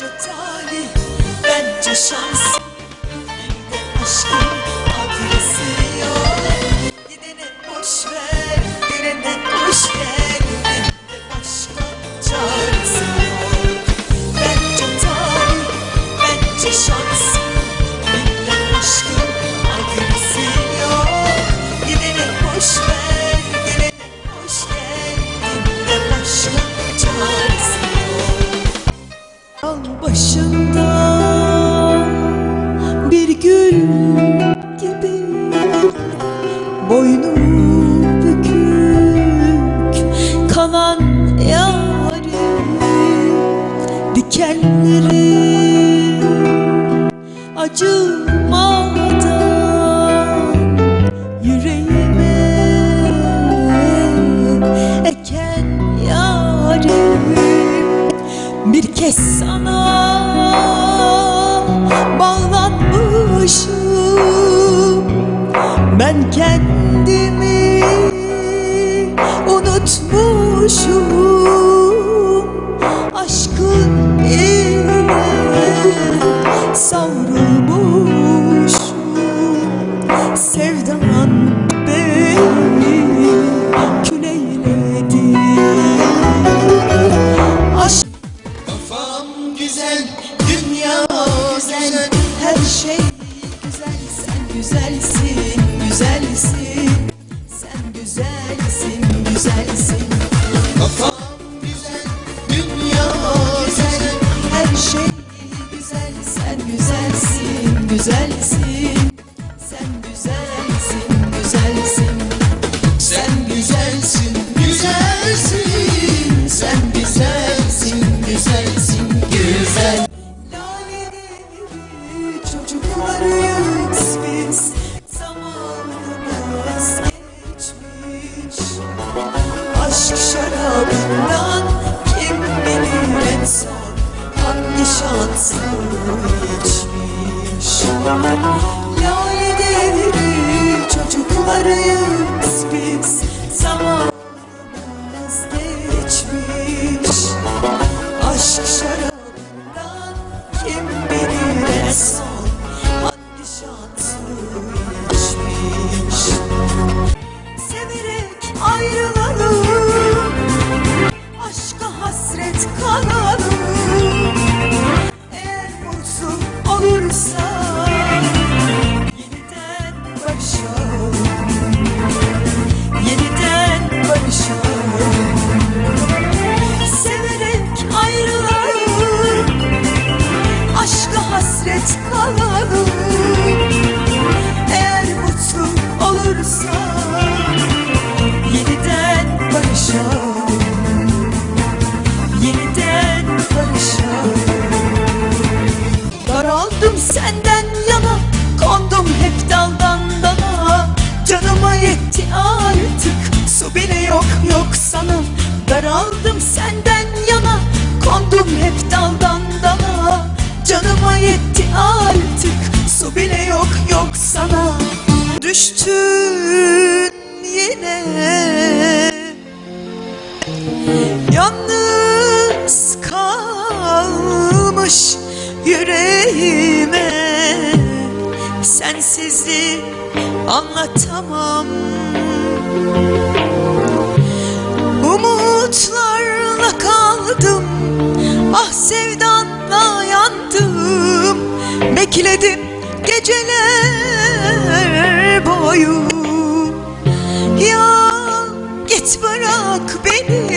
Bence talih, bence şans Bir de aşkın başında bir gül gibi Boynu bükük kalan yarim Dikenleri acımadan bir kez. Sana bağlanmışım Ben kendimi unutmuşum. Aşkın ile savrulmuşum. Sevdan beni güzelsin, güzelsin. Sen güzelsin, güzelsin. Sen güzelsin, güzelsin. Sen güzelsin, güzelsin, güzel. Laleleri çocuklarıyız biz. Zamanımız geçmiş. Aşk şarabından kim bilir en son hangi şansı içmiş. Lale devri çocuklarıyız biz Zamanımız geçmiş Aşk şarabından kim bilir en son Hangi şansı Severek ayrılalım Aşka hasret kalalım. Eğer olursa Düştün yine. Yalnız kalmış yüreğime. Sensizliği anlatamam. Umutlarla kaldım Ah sevdanla yandım. Bekledim geceler boyu Ya git bırak beni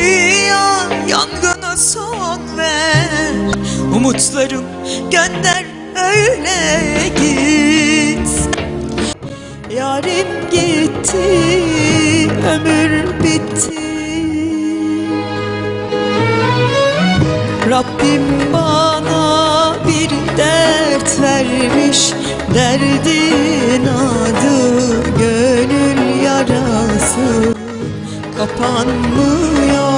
ya Yangına son ver. Umutlarım gönder öyle git. Yarim gitti ömür bitti. Rabbim bana bir dert vermiş Derdin adı Kapanmıyor